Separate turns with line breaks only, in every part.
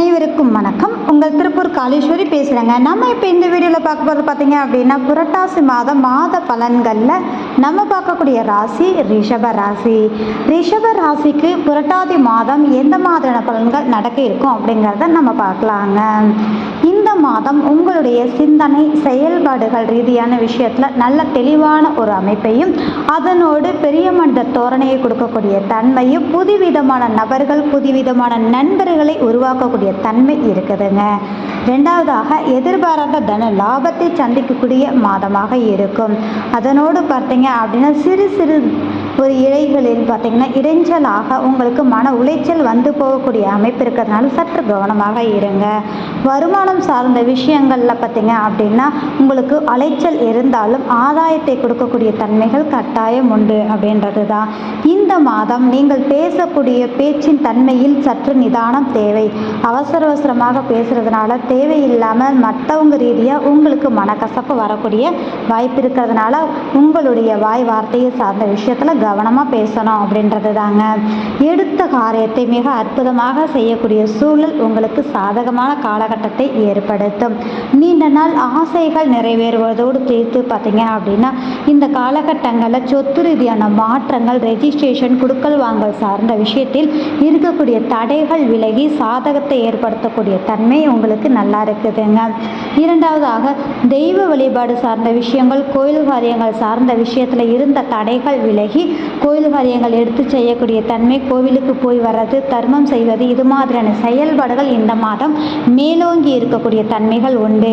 அனைவருக்கும் வணக்கம். உங்கள் திருப்பூர் காளீஸ்வரி பேசுகிறேங்க நம்ம இப்போ இந்த வீடியோவில் பார்க்க போகிறது பார்த்தீங்க அப்படின்னா புரட்டாசி மாதம் மாத பலன்களில் நம்ம பார்க்கக்கூடிய ராசி ரிஷப ராசி. ரிஷப ராசிக்கு புரட்டாதி மாதம் எந்த மாதிரியான பலன்கள் நடக்க இருக்கும் அப்படிங்கிறத நம்ம பார்க்கலாங்க. இந்த மாதம் உங்களுடைய சிந்தனை செயல்பாடுகள் ரீதியான விஷயத்தில் நல்ல தெளிவான ஒரு அமைப்பையும் அதனோடு பெரிய மனித தோரணையை கொடுக்கக்கூடிய தன்மையும் புதுவிதமான நபர்கள் புதுவிதமான நண்பர்களை உருவாக்கக்கூடிய தன்மை இருக்குதுங்க. ரெண்டாவதாக எதிர்பாராத தன லாபத்தை சந்திக்கக்கூடிய மாதமாக இருக்கும். அதனோடு பார்த்தீங்க அப்படின்னா சிறு சிறு ஒரு இழைகளில் பார்த்தீங்கன்னா இடைஞ்சலாக உங்களுக்கு மன உளைச்சல் வந்து போகக்கூடிய அமைப்பு இருக்கிறதுனால சற்று கவனமாக இருங்க. வருமானம் சார்ந்த விஷயங்களில் பார்த்தீங்க அப்படின்னா உங்களுக்கு அலைச்சல் இருந்தாலும் ஆதாயத்தை கொடுக்கக்கூடிய தன்மைகள் கட்டாயம் உண்டு அப்படின்றது தான் இந்த மாதம் நீங்கள் பேசக்கூடிய பேச்சின் தன்மையில் சற்று நிதானம் தேவை. அவசர அவசரமாக பேசுறதுனால தேவையில்லாமல் மற்றவங்க ரீதியாக உங்களுக்கு மனக்கசப்பு வரக்கூடிய வாய்ப்பு இருக்கிறதுனால உங்களுடைய வாய் வார்த்தையை சார்ந்த விஷயத்தில் கவனமாக பேசணும் அப்படின்றது தாங்க எடுத்த காரியத்தை மிக அற்புதமாக செய்யக்கூடிய சூழல் உங்களுக்கு சாதகமான காலகட்டத்தை ஏற்படுத்தும். நீண்ட நாள் ஆசைகள் நிறைவேறுவதோடு சேர்த்து பார்த்தீங்க அப்படின்னா இந்த காலகட்டங்களில் சொத்து ரீதியான மாற்றங்கள் ரெஜிஸ்ட்ரேஷன் குடுக்கல் வாங்கல் சார்ந்த விஷயத்தில் இருக்கக்கூடிய தடைகள் விலகி சாதகத்தை ஏற்படுத்தக்கூடிய தன்மை உங்களுக்கு நல்லா இருக்குதுங்க. இரண்டாவதாக தெய்வ வழிபாடு சார்ந்த விஷயங்கள் கோயில் காரியங்கள் சார்ந்த விஷயத்தில் இருந்த தடைகள் விலகி கோயில் காரியங்கள் எடுத்து செய்யக்கூடிய தன்மை கோவிலுக்கு போய் வர்றது தர்மம் செய்வது இது மாதிரியான செயல்பாடுகள் இந்த மாதம் மேல் மேலோங்கி இருக்கக்கூடிய தன்மைகள் உண்டு.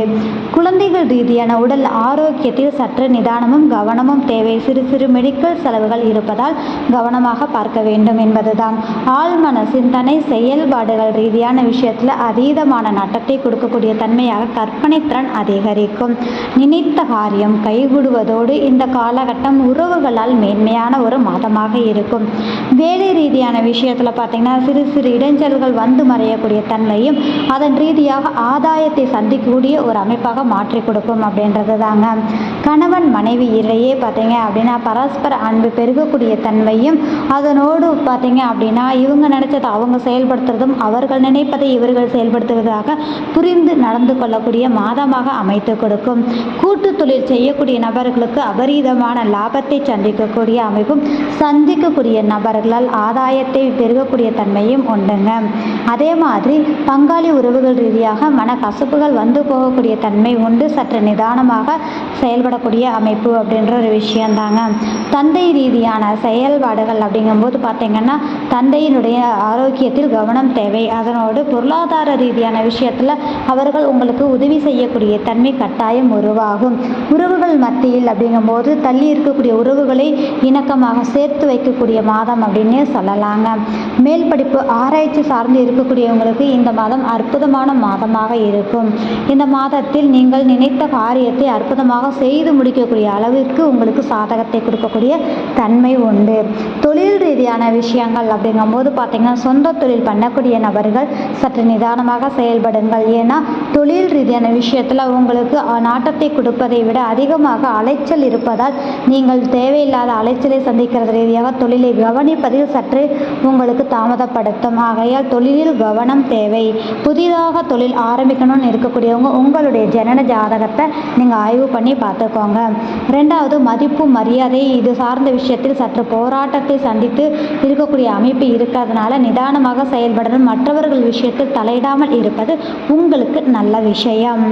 குழந்தைகள் ரீதியான உடல் ஆரோக்கியத்தில் சற்று நிதானமும் கவனமும் தேவை. சிறு சிறு மெடிக்கல் செலவுகள் இருப்பதால் கவனமாக பார்க்க வேண்டும் என்பதுதான். ஆழ்மன சிந்தனை செயல்பாடுகள் ரீதியான விஷயத்தில் அதீதமான நட்டத்தை கொடுக்கக்கூடிய தன்மையாக கற்பனை திறன் அதிகரிக்கும். நினைத்த காரியம் கைகூடுவதோடு இந்த காலகட்டம் உறவுகளால் மேன்மையான ஒரு மாதமாக இருக்கும். வேலை ரீதியான விஷயத்தில் பார்த்தீங்கன்னா சிறு சிறு இடைஞ்சல்கள் வந்து மறையக்கூடிய தன்மையும் அதன் ரீதியாக ஆதாயத்தை சந்திக்கக்கூடிய ஒரு அமைப்பாக மாற்றி கொடுக்கும் அப்படின்றது தாங்க. கணவன் மனைவி இடையே பார்த்தீங்க அப்படின்னா பரஸ்பர அன்பு பெருகக்கூடிய தன்மையும் அதனோடு பார்த்தீங்க அப்படின்னா இவங்க நினைச்சதை அவங்க செயல்படுத்துறதும் அவர்கள் நினைப்பதை இவர்கள் செயல்படுத்துவதாக புரிந்து நடந்து கொள்ளக்கூடிய மாதமாக அமைத்து கொடுக்கும். கூட்டு தொழில் செய்யக்கூடிய நபர்களுக்கு அபரீதமான லாபத்தை சந்திக்கக்கூடிய அமைப்பும் சந்திக்கக்கூடிய நபர்களால் ஆதாயத்தை பெருகக்கூடிய தன்மையும் உண்டுங்க. அதே மாதிரி பங்காளி உறவுகள் ரீதியாக மன கசப்புகள் வந்து போகக்கூடிய தன்மை உண்டு. சற்று நிதானமாக செயல்படக்கூடிய அமைப்பு அப்படின்ற ஒரு விஷயந்தாங்க தந்தை ரீதியான செயல்பாடுகள் அப்படிங்கும்போது பார்த்தீங்கன்னா தந்தையினுடைய ஆரோக்கியத்தில் கவனம் தேவை. அதனோடு பொருளாதார ரீதியான விஷயத்தில் அவர்கள் உங்களுக்கு உதவி செய்யக்கூடிய தன்மை கட்டாயம் உருவாகும். உறவுகள் மத்தியில் அப்படிங்கும்போது தள்ளி இருக்கக்கூடிய உறவுகளை இணக்கமாக சேர்த்து வைக்கக்கூடிய மாதம் அப்படின்னே சொல்லலாங்க. மேல் படிப்பு ஆராய்ச்சி சார்ந்து இருக்கக்கூடியவங்களுக்கு இந்த மாதம் அற்புதமான மாதமாக இருக்கும். இந்த மாதத்தில் நீங்கள் நினைத்த காரியத்தை அற்புதமாக செய்து முடிக்கக்கூடிய அளவிற்கு உங்களுக்கு சாதகத்தை கொடுக்கக்கூடிய தன்மை உண்டு. தொழில் ரீதியான விஷயங்கள் அப்படிங்கும்போது பார்த்தீங்கன்னா சொந்த தொழில் பண்ணக்கூடிய நபர்கள் சற்று நிதானமாக செயல்படுங்கள். ஏன்னா தொழில் ரீதியான விஷயத்தில் உங்களுக்கு நாட்டத்தை கொடுப்பதை விட அதிகமாக அலைச்சல் இருப்பதால் நீங்கள் தேவையில்லாத அலைச்சலை சந்திக்கிறது ரீதியாக தொழிலை கவனிப்பதில் சற்று உங்களுக்கு தாமதப்படுத்தும். ஆகையால் தொழிலில் கவனம் தேவை. புதிதாக தொழில் ஆரம்பிக்கணும்னு இருக்கக்கூடியவங்க உங்களுடைய ஜனன ஜாதகத்தை நீங்கள் ஆய்வு பண்ணி பார்த்துக்கோங்க. ரெண்டாவது மதிப்பு மரியாதை இது சார்ந்த விஷயத்தில் சற்று போராட்டத்தில் போராட்டத்தை சந்தித்து இருக்கக்கூடிய அமைப்பு இருக்கிறதுனால நிதானமாக செயல்படுறது மற்றவர்கள் விஷயத்தில் தலையிடாமல் இருப்பது உங்களுக்கு நல்ல விஷயம்.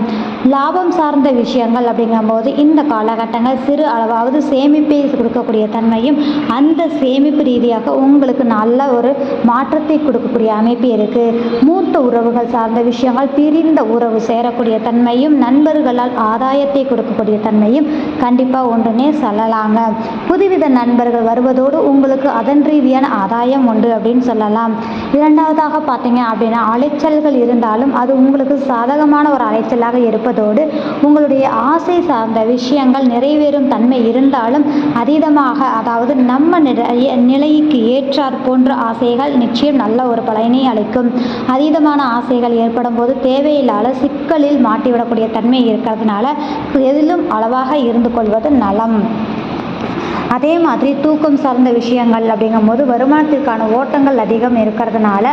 லாபம் சார்ந்த விஷயங்கள் அப்படிங்கும்போது இந்த காலகட்டங்கள் சிறு அளவாவது சேமிப்பை கொடுக்கக்கூடிய தன்மையும் அந்த சேமிப்பு ரீதியாக உங்களுக்கு நல்ல ஒரு மாற்றத்தை கொடுக்கக்கூடிய அமைப்பு இருக்குது மூத்த உறவுகள் சார்ந்த விஷயங்கள் பிரிந்த உறவு சேரக்கூடிய தன்மையும் நண்பர்களால் ஆதாயத்தை கொடுக்கக்கூடிய தன்மையும் கண்டிப்பாக ஒன்றுனே சொல்லலாங்க. புதுவித நண்பர்கள் வருவதோடு உங்களுக்கு அதன் ரீதியான ஆதாயம் உண்டு அப்படின்னு சொல்லலாம். இரண்டாவதாக பார்த்தீங்க அப்படின்னா அலைச்சல்கள் இருந்தாலும் அது உங்களுக்கு சாதகமான ஒரு அலைச்சலாக இருப்பதோடு உங்களுடைய ஆசை சார்ந்த விஷயங்கள் நிறைவேறும் தன்மை இருந்தாலும் அதீதமாக அதாவது நம்ம நிலைய நிலைக்கு ஏற்றார் போன்ற ஆசைகள் நிச்சயம் நல்ல ஒரு பலனை அளிக்கும். அதீதமான ஆசைகள் ஏற்படும் போது தேவையில்லாத சிக்கலில் மாட்டிவிடக்கூடிய தன்மை இருக்கிறதுனால எதிலும் அளவாக இருந்து கொள்வது நலம். அதே மாதிரி தூக்கம் சார்ந்த விஷயங்கள் அப்படிங்கும்போது வருமானத்திற்கான ஓட்டங்கள் அதிகம் இருக்கிறதுனால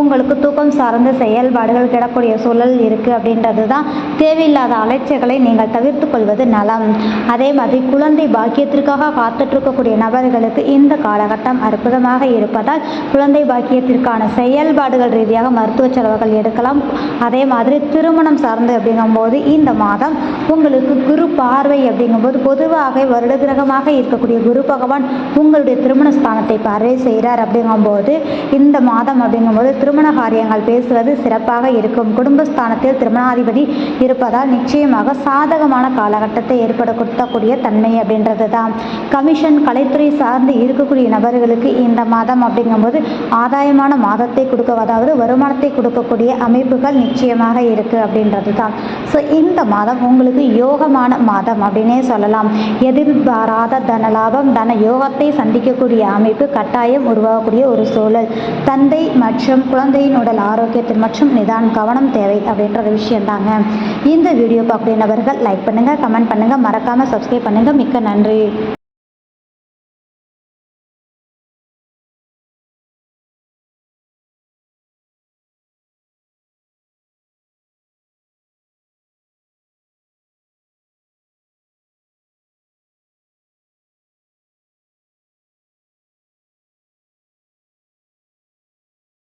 உங்களுக்கு தூக்கம் சார்ந்த செயல்பாடுகள் கிடக்கூடிய சூழல் இருக்குது அப்படின்றது தான் தேவையில்லாத அலைச்சல்களை நீங்கள் தவிர்த்து கொள்வது நலம். அதே மாதிரி குழந்தை பாக்கியத்திற்காக காத்துட்ருக்கக்கூடிய நபர்களுக்கு இந்த காலகட்டம் அற்புதமாக இருப்பதால் குழந்தை பாக்கியத்திற்கான செயல்பாடுகள் ரீதியாக மருத்துவ செலவுகள் எடுக்கலாம். அதே மாதிரி திருமணம் சார்ந்து அப்படிங்கும்போது இந்த மாதம் உங்களுக்கு குரு பார்வை அப்படிங்கும்போது பொதுவாக வருட கிரகமாக இருக்கக்கூடிய குரு பகவான் உங்களுடைய திருமண ஸ்தானத்தை பார்வை செய்கிறார் அப்படிங்கும்போது இந்த மாதம் அப்படிங்கும்போது திருமண காரியங்கள் பேசுவது சிறப்பாக இருக்கும். குடும்பஸ்தானத்தில் திருமணாதிபதி இருப்பதால் நிச்சயமாக சாதகமான காலகட்டத்தை ஏற்படுத்தக்கூடிய தன்மை அப்படின்றது தான் கமிஷன் கலைத்துறை சார்ந்து இருக்கக்கூடிய நபர்களுக்கு இந்த மாதம் அப்படிங்கும்போது ஆதாயமான மாதத்தை கொடுக்க அதாவது வருமானத்தை கொடுக்கக்கூடிய அமைப்புகள் நிச்சயமாக இருக்குது அப்படின்றது தான் ஸோ இந்த மாதம் உங்களுக்கு யோகமான மாதம் அப்படின்னே சொல்லலாம். எதிர்பாராத தன லாபம் தன யோகத்தை சந்திக்கக்கூடிய அமைப்பு கட்டாயம் உருவாகக்கூடிய ஒரு சூழல். தந்தை மற்றும் குழந்தையின் உடல் ஆரோக்கியத்தில் மற்றும் நிதான் கவனம் தேவை அப்படின்ற ஒரு விஷயந்தாங்க இந்த வீடியோ பார்க்கக்கூடிய நபர்கள் லைக் பண்ணுங்கள் கமெண்ட் பண்ணுங்கள் மறக்காமல் சப்ஸ்கிரைப் பண்ணுங்கள் மிக்க நன்றி.